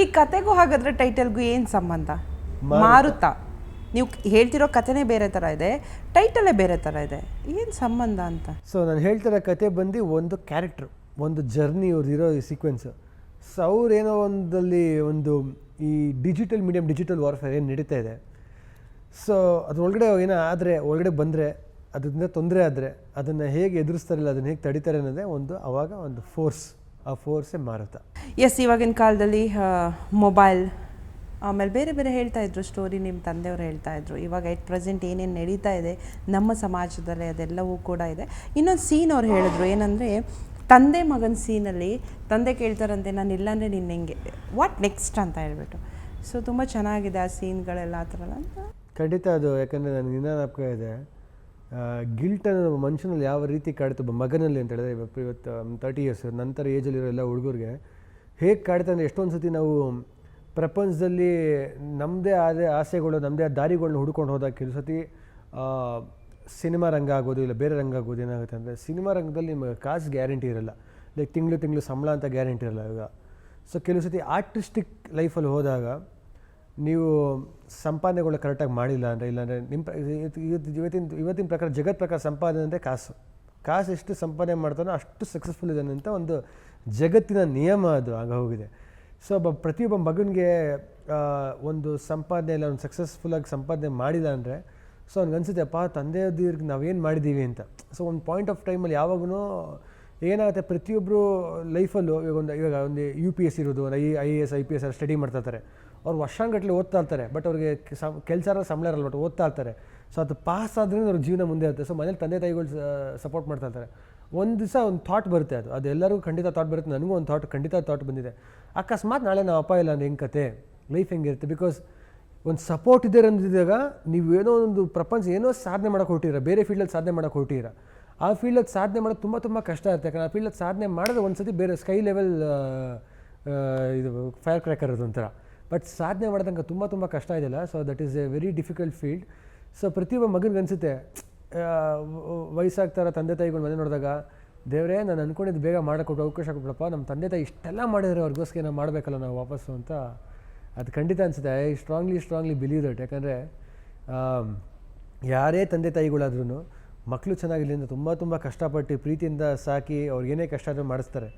ಈ ಕತೆಗೂ ಹಾಗಾದ್ರೆ ಟೈಟಲ್ಗೂ ಏನು ಸಂಬಂಧ? ಮಾರುತ. ನೀವು ಹೇಳ್ತಿರೋ ಕಥೆನೇ ಬೇರೆ ಥರ ಇದೆ ಟೈಟಲೇ ಬೇರೆ ಥರ ಇದೆ. ಏನು ಸಂಬಂಧ ಅಂತ? ಸೊ ನಾನು ಹೇಳ್ತಿರೋ ಕತೆ ಬಂದು ಒಂದು ಕ್ಯಾರೆಕ್ಟ್ರು ಒಂದು ಜರ್ನಿ ಇರೋ ಈ ಸೀಕ್ವೆನ್ಸು ಸೊ ಅವ್ರೇನೋ ಒಂದಲ್ಲಿ ಒಂದು ಈ ಡಿಜಿಟಲ್ ಮೀಡಿಯಮ್ ಡಿಜಿಟಲ್ ವಾರ್ಫೇರ್ ಏನು ನಡೀತಾ ಇದೆ. ಸೊ ಅದ್ರೊಳಗಡೆ ಏನೋ ಆದರೆ ಒಳಗಡೆ ಬಂದರೆ ಅದರಿಂದ ತೊಂದರೆ ಆದರೆ ಅದನ್ನು ಹೇಗೆ ಎದುರಿಸ್ತಾರಿಲ್ಲ ಅದನ್ನು ಹೇಗೆ ತಡಿತಾರೆ ಅನ್ನೋದೇ ಒಂದು ಆವಾಗ ಒಂದು ಫೋರ್ಸ್ ಆ ಫೋರ್ಸೇ ಮಾರುತ. ಎಸ್ ಇವಾಗಿನ ಕಾಲದಲ್ಲಿ ಮೊಬೈಲ್ ಆಮೇಲೆ ಬೇರೆ ಬೇರೆ ಹೇಳ್ತಾ ಇದ್ರು ಸ್ಟೋರಿ ನಿಮ್ಮ ತಂದೆಯವರು ಹೇಳ್ತಾ ಇದ್ರು. ಇವಾಗ ಎಟ್ ಪ್ರೆಸೆಂಟ್ ಏನೇನು ನಡೀತಾ ಇದೆ ನಮ್ಮ ಸಮಾಜದಲ್ಲಿ ಅದೆಲ್ಲವೂ ಕೂಡ ಇದೆ. ಇನ್ನೊಂದು ಸೀನ್ ಅವ್ರು ಹೇಳಿದ್ರು ಏನಂದರೆ ತಂದೆ ಮಗನ ಸೀನಲ್ಲಿ ತಂದೆ ಕೇಳ್ತಾರಂತೆ ನಾನು ಇಲ್ಲಾಂದರೆ ನಿನ್ನ ಹೆಂಗೆ? ವಾಟ್ ನೆಕ್ಸ್ಟ್ ಅಂತ ಹೇಳ್ಬಿಟ್ಟು. ಸೊ ತುಂಬ ಚೆನ್ನಾಗಿದೆ ಆ ಸೀನ್ಗಳೆಲ್ಲ ಆ ಥರ ಖಂಡಿತ ಅದು ಯಾಕಂದರೆ ನನಗೆ ಇನ್ನೂ ನಾಪಕ ಇದೆ. ಗಿಲ್ಟ್ ಅನ್ನೋ ಮನುಷ್ಯನಲ್ಲಿ ಯಾವ ರೀತಿ ಕಾಡ್ತು ಮಗನಲ್ಲಿ ಅಂತ ಹೇಳಿದ್ರೆ ಇವತ್ತು ತರ್ಟಿ ಇಯರ್ಸ್ ನಂತರ ಏಜಲ್ಲಿರೋ ಎಲ್ಲ ಹುಡುಗರಿಗೆ ಹೇಗೆ ಕಾಡುತ್ತೆ ಅಂದರೆ ಎಷ್ಟೊಂದು ಸತಿ ನಾವು ಪ್ರಪಂಚದಲ್ಲಿ ನಮ್ಮದೇ ಆದ ಆಸೆಗಳು ನಮ್ಮದೇ ಆದ ದಾರಿಗಳನ್ನ ಹುಡ್ಕೊಂಡು ಹೋದಾಗ ಕೆಲವು ಸತಿ ಸಿನಿಮಾ ರಂಗ ಆಗೋದು ಇಲ್ಲ ಬೇರೆ ರಂಗ ಆಗೋದು ಏನಾಗುತ್ತೆ ಅಂದರೆ ಸಿನಿಮಾ ರಂಗದಲ್ಲಿ ನಿಮಗೆ ಕಾಸು ಗ್ಯಾರಂಟಿ ಇರಲ್ಲ. ಲೈಕ್ ತಿಂಗಳು ತಿಂಗಳು ಸಂಬಳ ಅಂತ ಗ್ಯಾರಂಟಿ ಇರಲ್ಲ ಇವಾಗ. ಸೊ ಕೆಲವು ಸತಿ ಆರ್ಟಿಸ್ಟಿಕ್ ಲೈಫಲ್ಲಿ ಹೋದಾಗ ನೀವು ಸಂಪಾದನೆಗಳು ಕರೆಕ್ಟಾಗಿ ಮಾಡಿಲ್ಲ ಅಂದರೆ, ಇಲ್ಲಾಂದರೆ ನಿಮ್ಮ ಇವತ್ತಿನ ಇವತ್ತಿನ ಪ್ರಕಾರ, ಜಗತ್ ಪ್ರಕಾರ ಸಂಪಾದನೆ ಅಂದರೆ ಕಾಸು. ಕಾಸು ಎಷ್ಟು ಸಂಪಾದನೆ ಮಾಡ್ತಾನೋ ಅಷ್ಟು ಸಕ್ಸಸ್ಫುಲ್ ಇದ್ದಾನೆ ಅಂತ ಒಂದು ಜಗತ್ತಿನ ನಿಯಮ ಅದು ಆಗ ಹೋಗಿದೆ. ಸೊ ಒಬ್ಬ ಪ್ರತಿಯೊಬ್ಬ ಮಗನಿಗೆ ಒಂದು ಸಂಪಾದನೆ ಇಲ್ಲ ಒಂದು ಸಕ್ಸಸ್ಫುಲ್ಲಾಗಿ ಸಂಪಾದನೆ ಮಾಡಿಲ್ಲ ಅಂದರೆ ಸೊ ಅವ್ನಿಗೆ ಅಪ್ಪ ತಂದೆಯವ್ರಿಗೆ ನಾವೇನು ಮಾಡಿದ್ದೀವಿ ಅಂತ. ಸೊ ಒಂದು ಪಾಯಿಂಟ್ ಆಫ್ ಟೈಮಲ್ಲಿ ಯಾವಾಗೂ ಏನಾಗುತ್ತೆ ಪ್ರತಿಯೊಬ್ಬರು ಲೈಫಲ್ಲೂ ಇವಾಗ ಒಂದು ಇವಾಗ ಒಂದು ಯು ಪಿ ಎಸ್ ಇರೋದು, ಒಂದು I I A S I P S study ಮಾಡ್ತಾ ಅವ್ರು ವರ್ಷಾಂಗಟ್ಲೆ ಓದ್ತಾ ಇರ್ತಾರೆ. ಬಟ್ ಅವ್ರಿಗೆ ಕೆಲಸ ಸಂಬಳ ಇರಲ್ಲ ಬಟ್ ಓದ್ತಾ ಇರ್ತಾರೆ. ಸೊ ಅದು ಪಾಸ್ ಆದ್ರಿಂದ ಅವ್ರ ಜೀವನ ಮುಂದೆ ಇರುತ್ತೆ. ಸೊ ಮನೇಲಿ ತಂದೆ ತಾಯಿಗಳು ಸಪೋರ್ಟ್ ಮಾಡ್ತಾ ಇರ್ತಾರೆ. ಒಂದು ದಿವಸ ಒಂದು ಥಾಟ್ ಬರುತ್ತೆ ಅದು. ಅದು ಎಲ್ಲರಿಗೂ ಖಂಡಿತ ಥಾಟ್ ಬರುತ್ತೆ, ನನಗೂ ಒಂದು ಥಾಟ್ ಖಂಡಿತ ಥಾಟ್ ಬಂದಿದೆ. ಅಕಸ್ಮಾತ್ ನಾಳೆ ನಾವು ಅಪ್ಪ ಇಲ್ಲ ಅಂದ್ರೆ ಹೆಂಗೆ ಕತೆ? ಲೈಫ್ ಹೆಂಗಿರುತ್ತೆ ಬಿಕಾಸ್ ಒಂದು ಸಪೋರ್ಟ್ ಇದೆ ಅಂದಿದ್ದಾಗ ನೀವು ಏನೋ ಒಂದು ಪ್ರಪಂಚ ಏನೋ ಸಾಧನೆ ಮಾಡೋಕೆ ಹೊರಟಿರ. ಬೇರೆ ಫೀಲ್ಡಲ್ಲಿ ಸಾಧನೆ ಮಾಡೋಕೆ ಹೊರಟಿರ. ಆ ಫೀಲ್ಡಲ್ಲಿ ಸಾಧನೆ ಮಾಡೋದು ತುಂಬ ತುಂಬ ಕಷ್ಟ ಇರುತ್ತೆ. ಯಾಕಂದ್ರೆ ಆ ಫೀಲ್ಡಲ್ಲಿ ಸಾಧನೆ ಮಾಡಿದ್ರೆ ಒಂದು ಸತಿ ಬೇರೆ ಸ್ಕೈ ಲೆವೆಲ್ ಇದು ಫೈರ್ ಕ್ರ್ಯಾಕರ್ ಅದು ಒಂಥರ. ಬಟ್ ಸಾಧನೆ ಮಾಡಿದಂಗೆ ತುಂಬ ತುಂಬ ಕಷ್ಟ ಇದೆಯಲ್ಲ so that is a very difficult field so ಪ್ರತಿಯೊಬ್ಬ ಮಗನಿಗೆ ಅನಿಸುತ್ತೆ ವಯಸ್ಸಾಗ್ತಾರ ತಂದೆ ತಾಯಿಗಳು ಮನೆ ನೋಡಿದಾಗ, ದೇವರೇ, ನಾನು ಅಂದ್ಕೊಂಡಿದ್ದು ಬೇಗ ಮಾಡೋಕೊಟ್ಟು ಅವಕಾಶ ಕೊಟ್ಟಪ್ಪ ನಮ್ಮ ತಂದೆ ತಾಯಿ ಇಷ್ಟೆಲ್ಲ ಮಾಡಿದರೆ ಅವ್ರಿಗೋಸ್ಕರ ಏನೋ ಮಾಡಬೇಕಲ್ಲ ನಾವು ವಾಪಸ್ಸು ಅಂತ. ಅದು ಖಂಡಿತ ಅನಿಸುತ್ತೆ. I strongly strongly believe that ಯಾಕಂದರೆ ಯಾರೇ ತಂದೆ ತಾಯಿಗಳಾದ್ರೂ ಮಕ್ಕಳು ಚೆನ್ನಾಗಿರಲಿ ತುಂಬ ತುಂಬ ಕಷ್ಟಪಟ್ಟು ಪ್ರೀತಿಯಿಂದ ಸಾಕಿ ಅವ್ರಿಗೇನೇ ಕಷ್ಟ ಆದರೂ ಮಾಡಿಸ್ತಾರೆ.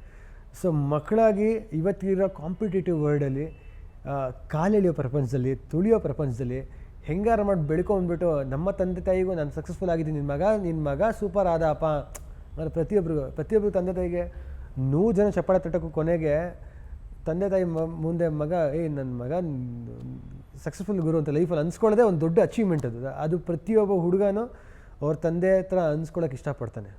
ಸೊ ಮಕ್ಕಳಾಗಿ ಇವತ್ತಿರೋ ಕಾಂಪಿಟೇಟಿವ್ ವರ್ಲ್ಡಲ್ಲಿ ಕಾಲೆಳೆಯೋ ಪ್ರಪಂಚದಲ್ಲಿ, ತುಳಿಯೋ ಪ್ರಪಂಚದಲ್ಲಿ ಹೆಂಗಾರ ಮಾಡಿ ಬೆಳ್ಕೊಂಡ್ಬಿಟ್ಟು ನಮ್ಮ ತಂದೆ ತಾಯಿಗೂ ನಾನು ಸಕ್ಸಸ್ಫುಲ್ ಆಗಿದ್ದೀನಿ ನಿನ್ನ ಮಗ ನಿನ್ನ ಮಗ ಸೂಪರ್ ಆದ ಅಪ್ಪ ಅಂದರೆ ಪ್ರತಿಯೊಬ್ಬರಿಗೂ ಪ್ರತಿಯೊಬ್ಬರು ತಂದೆ ತಾಯಿಗೆ ನೂರು ಜನ ಚಪ್ಪಾಳೆ ತಟ್ಟಕ್ಕೂ ಕೊನೆಗೆ ತಂದೆ ತಾಯಿ ಮುಂದೆ ಮಗ, ಏ ನನ್ನ ಮಗ ಸಕ್ಸಸ್ಫುಲ್ ಗುರು ಅಂತ ಲೈಫಲ್ಲಿ ಅನ್ಸ್ಕೊಳ್ಳೋದೇ ಒಂದು ದೊಡ್ಡ ಅಚೀವ್ಮೆಂಟ್ ಅದು. ಅದು ಪ್ರತಿಯೊಬ್ಬ ಹುಡುಗನೂ ಅವ್ರ ತಂದೆ ಹತ್ರ ಅನ್ಸ್ಕೊಳಕ್ಕೆ ಇಷ್ಟಪಡ್ತಾನೆ.